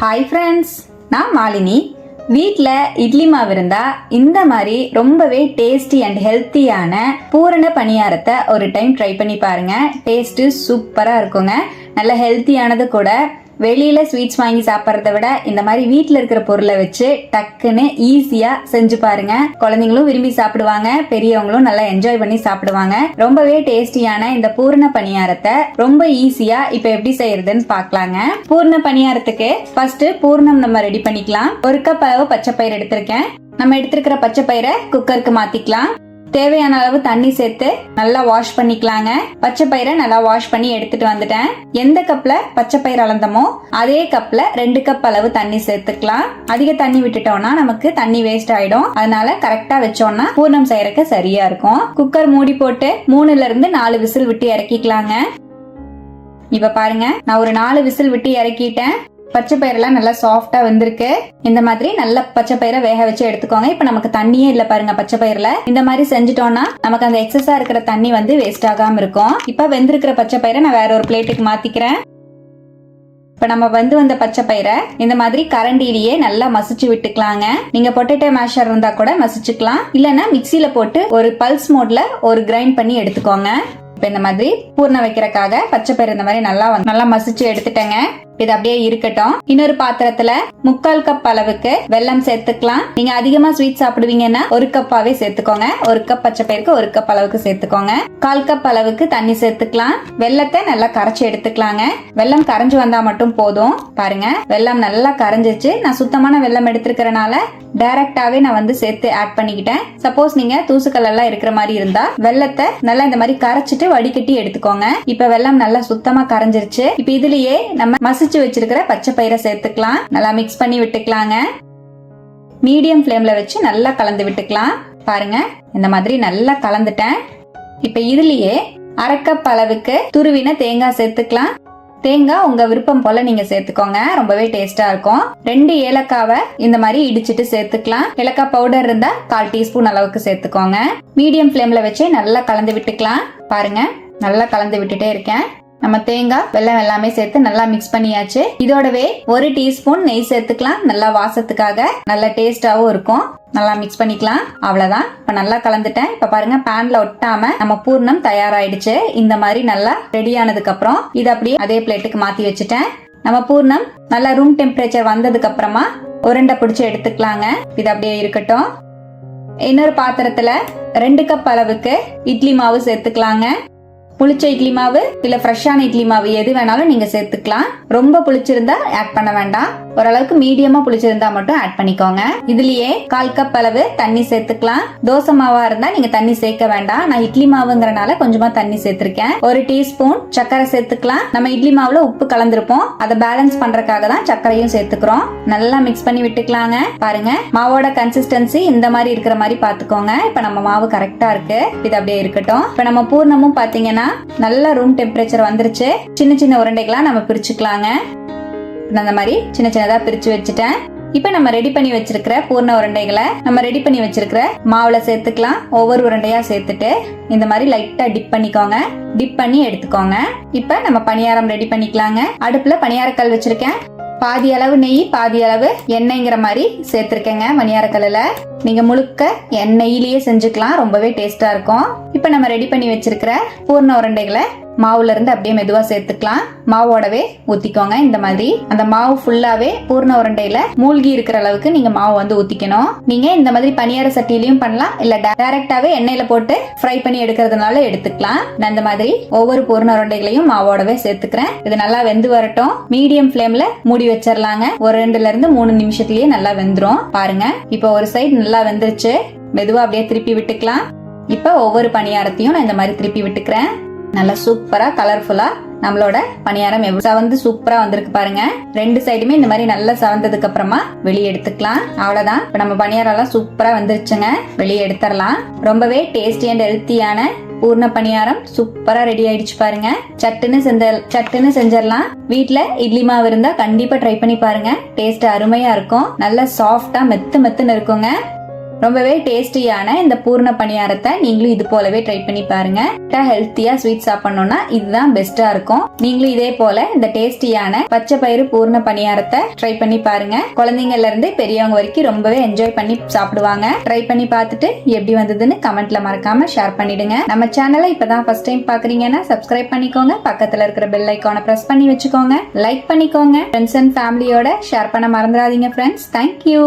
Hi friends நான் மாலினி. வீட்டில் இட்லி மாவு இருந்தால் இந்த மாதிரி ரொம்பவே டேஸ்டி அண்ட் ஹெல்த்தியான பூரண பணியாரத்தை ஒரு டைம் ட்ரை பண்ணி பாருங்கள் டேஸ்ட்டு சூப்பராக இருக்குங்க. நல்ல ஹெல்த்தியானது கூட. வெளியில ஸ்வீட்ஸ் வாங்கி சாப்பிட்றத விட இந்த மாதிரி வீட்டில் இருக்கிற பொருளை வச்சு டக்குன்னு ஈஸியா செஞ்சு பாருங்க. குழந்தைங்களும் விரும்பி சாப்பிடுவாங்க பெரியவங்களும் நல்லா என்ஜாய் பண்ணி சாப்பிடுவாங்க. ரொம்பவே டேஸ்டியான இந்த பூர்ண பணியாரத்தை ரொம்ப ஈஸியா இப்ப எப்படி செய்யறதுன்னு பார்க்கலாங்க. பூர்ண பணியாரத்துக்கு ஃபர்ஸ்ட் பூர்ணம் நம்ம ரெடி பண்ணிக்கலாம். ஒரு கப் அளவு பச்சை பயிர் எடுத்திருக்கேன். நம்ம எடுத்திருக்கிற பச்சை பயிரை குக்கருக்கு மாத்திக்கலாம். தேவையான அளவு தண்ணி சேர்த்து நல்லா வாஷ் பண்ணிக்கலாங்க. பச்சை பயிரை நல்லா வாஷ் பண்ணி எடுத்துட்டு வந்துட்டேன். எந்த கப்ல பச்சை பயிர் அளந்தமோ அதே கப்ல ரெண்டு கப் அளவு தண்ணி சேர்த்துக்கலாம். அதிக தண்ணி விட்டுட்டோம்னா நமக்கு தண்ணி வேஸ்ட் ஆயிடும். அதனால கரெக்டா வச்சோம்னா பூர்ணம் செய்யறதுக்கு சரியா இருக்கும். குக்கர் மூடி போட்டு மூணுல இருந்து நாலு விசில் விட்டு இறக்கிக்கலாங்க. இப்ப பாருங்க நான் ஒரு நாலு விசில் விட்டு இறக்கிட்டேன். பச்சை பயிரெல்லாம் நல்லா சாஃப்டா வந்திருக்கு. இந்த மாதிரி நல்ல பச்சை பயிரை வேக வச்சு எடுத்துக்கோங்க. இப்ப நமக்கு தண்ணியே இல்ல பாருங்க பச்சை பயிர்ல. இந்த மாதிரி செஞ்சுட்டோம்னா நமக்கு அந்த எக்ஸஸா இருக்கிற தண்ணி வந்து வேஸ்ட் ஆகாம இருக்கும். இப்ப வெந்திருக்கிற பச்சை பயிரை நான் வேற ஒரு பிளேட்டுக்கு மாத்திக்கிறேன். இப்ப நம்ம வந்து வந்த பச்சை பயிரை இந்த மாதிரி கரண்டிலேயே நல்லா மசிச்சு விட்டுக்கலாங்க. நீங்க பொட்டேட்டோ மேஷர் இருந்தா கூட மசிச்சுக்கலாம். இல்லைன்னா மிக்சியில போட்டு ஒரு பல்ஸ் மோட்ல ஒரு கிரைண்ட் பண்ணி எடுத்துக்கோங்க. இப்ப இந்த மாதிரி பூர்ண வைக்கிறக்காக பச்சை பயிர் இந்த மாதிரி நல்லா நல்லா மசிச்சு எடுத்துட்டேங்க. இது அப்படியே இருக்கட்டும். இன்னொரு பாத்திரத்துல முக்கால் கப் அளவுக்கு வெல்லம் சேர்த்துக்கலாம். நீங்க அதிகமா ஸ்வீட் சாப்பிடுவீங்கன்னா ஒரு கப்பாவே சேர்த்துக்கோங்க. ஒரு கப் பச்சை பயிருக்கு ஒரு கப் அளவுக்கு சேர்த்துக்கோங்க. கால் கப் அளவுக்கு தண்ணி சேர்த்துக்கலாம். வெல்லத்தை நல்லா கரைச்சி எடுத்துக்கலாங்க. வெல்லம் கரைஞ்சு வந்தா மட்டும் போதும். பாருங்க வெள்ளம் நல்லா கரைஞ்சிச்சு நான் சுத்தமான வெல்லம் எடுத்திருக்கிறனால டைரக்டாவே நான் வந்து சேர்த்து ஆட் பண்ணிக்கிட்டேன். சப்போஸ் நீங்க தூசுக்கள் எல்லாம் இருக்கிற மாதிரி இருந்தா வெல்லத்தை நல்லா இந்த மாதிரி கரைச்சிட்டு வடிகட்டி எடுத்துக்கோங்க. இப்ப வெள்ளம் நல்லா சுத்தமா கரைஞ்சிருச்சு. இப்ப இதுலயே நம்ம மசிச்சு வச்சிருக்கிற பச்சை பயிரை சேர்த்துக்கலாம். நல்லா மிக்ஸ் பண்ணி விட்டுக்கலாங்க. மீடியம் ஃப்ளேம்ல வச்சு நல்லா கலந்து விட்டுக்கலாம். பாருங்க இந்த மாதிரி நல்லா கலந்துட்டேன். இப்ப இதுலயே அரைக்கப் அளவுக்கு துருவின தேங்காய் சேர்த்துக்கலாம். தேங்காய் உங்க விருப்பம் போல நீங்க சேர்த்துக்கோங்க. ரொம்பவே டேஸ்டா இருக்கும். ரெண்டு ஏலக்காவை இந்த மாதிரி இடிச்சிட்டு சேர்த்துக்கலாம். ஏலக்காய் பவுடர் இருந்தா கால் டீஸ்பூன் அளவுக்கு சேர்த்துக்கோங்க. மீடியம் ஃப்ளேம்ல வச்சு நல்லா கலந்து விட்டுக்கலாம். பாருங்க நல்லா கலந்து விட்டுட்டே இருக்கேன். நம்ம தேங்காய் வெல்லம் எல்லாமே சேர்த்து நல்லா மிக்ஸ் பண்ணியாச்சு. இதோடவே ஒரு டீஸ்பூன் நெய் சேர்த்துக்கலாம். நல்லா வாசத்துக்காக நல்ல டேஸ்டாவும் இருக்கும். நல்லா மிக்ஸ் பண்ணிக்கலாம். அவ்வளவுதான். இப்ப நல்லா கலந்துட்டேன். இப்ப பாருங்க பேன்ல ஒட்டாம நம்ம பூர்ணம் தயாராயிடுச்சு. இந்த மாதிரி நல்லா ரெடி ஆனதுக்கு அப்புறம் இதை அப்படியே அதே பிளேட்டுக்கு மாத்தி வச்சுட்டேன். நம்ம பூர்ணம் நல்லா ரூம் டெம்பரேச்சர் வந்ததுக்கு அப்புறமா உருண்டை பிடிச்சி எடுத்துக்கலாங்க. இது அப்படியே இருக்கட்டும். இன்னொரு பாத்திரத்துல ரெண்டு கப் அளவுக்கு இட்லி மாவு சேர்த்துக்கலாங்க. புளிச்ச இட்லி மாவு இல்ல ஃப்ரெஷ்ஷான இட்லி மாவு எது வேணாலும் நீங்க சேர்த்துக்கலாம். ரொம்ப புளிச்சிருந்தா ஆட் பண்ண வேண்டாம். ஓரளவுக்கு மீடியமா புளிச்சிருந்தா மட்டும் ஆட் பண்ணிக்கோங்க. இதுலயே கால் கப் அளவு தண்ணி சேர்த்துக்கலாம். தோசை மாவா இருந்தா நீங்க தண்ணி சேர்க்க வேண்டாம். நான் இட்லி மாவுங்கிறனால கொஞ்சமா தண்ணி சேர்த்திருக்கேன். ஒரு டீஸ்பூன் சர்க்கரை சேர்த்துக்கலாம். நம்ம இட்லி மாவுல உப்பு கலந்திருப்போம். அதை பேலன்ஸ் பண்றதுக்காக தான் சர்க்கரையும் சேர்த்துக்கிறோம். நல்லா மிக்ஸ் பண்ணி விட்டுக்கலாங்க. பாருங்க. மாவோட கன்சிஸ்டன்சி இந்த மாதிரி இருக்கிற மாதிரி பாத்துக்கோங்க இப்ப நம்ம மாவு கரெக்டா இருக்கு. இது அப்படியே இருக்கட்டும். இப்ப நம்ம பூர்ணமும் பாத்தீங்கன்னா நல்ல ரூம் டெம்பரேச்சர் வந்துருச்சு. சின்ன சின்ன உருண்டைகளா நம்ம பிரிச்சுக்கலாங்க. நான் அந்த மாதிரி சின்ன சின்னதா பிரிச்சு வச்சுட்டேன். இப்போ நம்ம ரெடி பண்ணி வச்சிருக்கிற பூர்ண உருண்டைகளை நம்ம ரெடி பண்ணி வச்சிருக்கிற மாவுல சேர்த்துக்கலாம். ஒவ்வொரு உருண்டையா சேர்த்துட்டு இந்த மாதிரி லைட்டா டிப் பண்ணிக்கோங்க. டிப் பண்ணி எடுத்துக்கோங்க. இப்போ நம்ம பணியாரம் ரெடி பண்ணிக்கலாங்க. அடுப்புல பணியாரக்கல் வச்சிருக்கேன். பாதி அளவு நெய் பாதி அளவு எண்ணெய்ங்கிற மாதிரி சேர்த்துருக்கேங்க மணியாரக்கல்லில் நீங்க முழுக்க எண்ணெயிலேயே செஞ்சுக்கலாம். ரொம்பவே டேஸ்டா இருக்கும். இப்போ நம்ம ரெடி பண்ணி வச்சிருக்கிற பூர்ண உருண்டைகளை மாவுல இருந்து அப்படியே மெதுவா சேர்த்துக்கலாம். மாவோடவே ஊத்திக்கோங்க. இந்த மாதிரி. அந்த மாவு ஃபுல்லாவே பூர்ண உருண்டையில மூழ்கி இருக்கிற அளவுக்கு நீங்க மாவு வந்து ஊத்திக்கணும். நீங்க இந்த மாதிரி பனியார சட்டிலையும் பண்ணலாம். இல்ல டைரக்டாவே எண்ணெயில போட்டு ஃப்ரை பண்ணி எடுக்கிறதுனால எடுத்துக்கலாம். நான் இந்த மாதிரி ஒவ்வொரு பூர்ண உருண்டைகளையும் மாவோடவே சேர்த்துக்கிறேன். இது நல்லா வெந்து வரட்டும். மீடியம் ஃப்ளேமில் மூடி வச்சிடலாங்க ஒரு ரெண்டுல இருந்து மூணு நிமிஷத்துலயே நல்லா வெந்துரும். பாருங்க. இப்போ ஒரு சைடு நல்லா வெந்துருச்சு. மெதுவா அப்படியே திருப்பி விட்டுக்கலாம். இப்போ ஒவ்வொரு பணியாரத்தையும் நான் இந்த மாதிரி திருப்பி விட்டுக்கிறேன். நல்லா சூப்பரா கலர்ஃபுல்லா நம்மளோட பணியாரம் எவ்வளவு சவந்து சூப்பரா வந்திருக்கு பாருங்க. ரெண்டு சைடுமே இந்த மாதிரி நல்லா சவந்ததுக்கு அப்புறமா வெளியே எடுத்துக்கலாம். அவ்வளவுதான். இப்ப நம்ம பணியாரம் எல்லாம் சூப்பரா வந்துருச்சுங்க. வெளியே எடுத்துடலாம். ரொம்பவே டேஸ்டி அண்ட் ஹெல்த்தியான பூர்ண பணியாரம் சூப்பரா ரெடி ஆயிடுச்சு பாருங்க. சட்டுன்னு செஞ்ச சட்டுன்னு செஞ்சிடலாம். வீட்டுல இட்லி மாவு இருந்தா கண்டிப்பா ட்ரை பண்ணி பாருங்க. டேஸ்ட் அருமையா இருக்கும். நல்ல சாஃப்டா மெத்து மெத்துன்னு இருக்குங்க. ரொம்பவே டேஸ்டியான இந்த பூர்ண பணியாரத்தை நீங்களும் இது போலவே ட்ரை பண்ணி பாருங்க. ஹெல்த்தியா ஸ்வீட் சாப்பிடணும்னா இதுதான் பெஸ்டா இருக்கும். நீங்களும் இதே போல இந்த டேஸ்டியான பச்சை பயிறு பூர்ண பணியாரத்தை ட்ரை பண்ணி பாருங்க. குழந்தைங்கள்ல இருந்து பெரியவங்க வரைக்கும் ரொம்பவே என்ஜாய் பண்ணி சாப்பிடுவாங்க. ட்ரை பண்ணி பார்த்துட்டு எப்படி வந்ததுன்னு கமெண்ட்ல மறக்காம ஷேர் பண்ணிடுங்க. நம்ம சேனலை இப்பதான் ஃபர்ஸ்ட் டைம் பாக்குறீங்கன்னா சப்ஸ்கிரைப் பண்ணிக்கோங்க. பக்கத்துல இருக்கிற பெல் ஐக்கானை பிரஸ் பண்ணி வச்சுக்கோங்க. லைக் பண்ணிக்கோங்க. ஃப்ரெண்ட்ஸ் அண்ட் ஃபேமிலியோட ஷேர் பண்ண மறந்துடாதீங்க ஃப்ரெண்ட்ஸ் தேங்க்யூ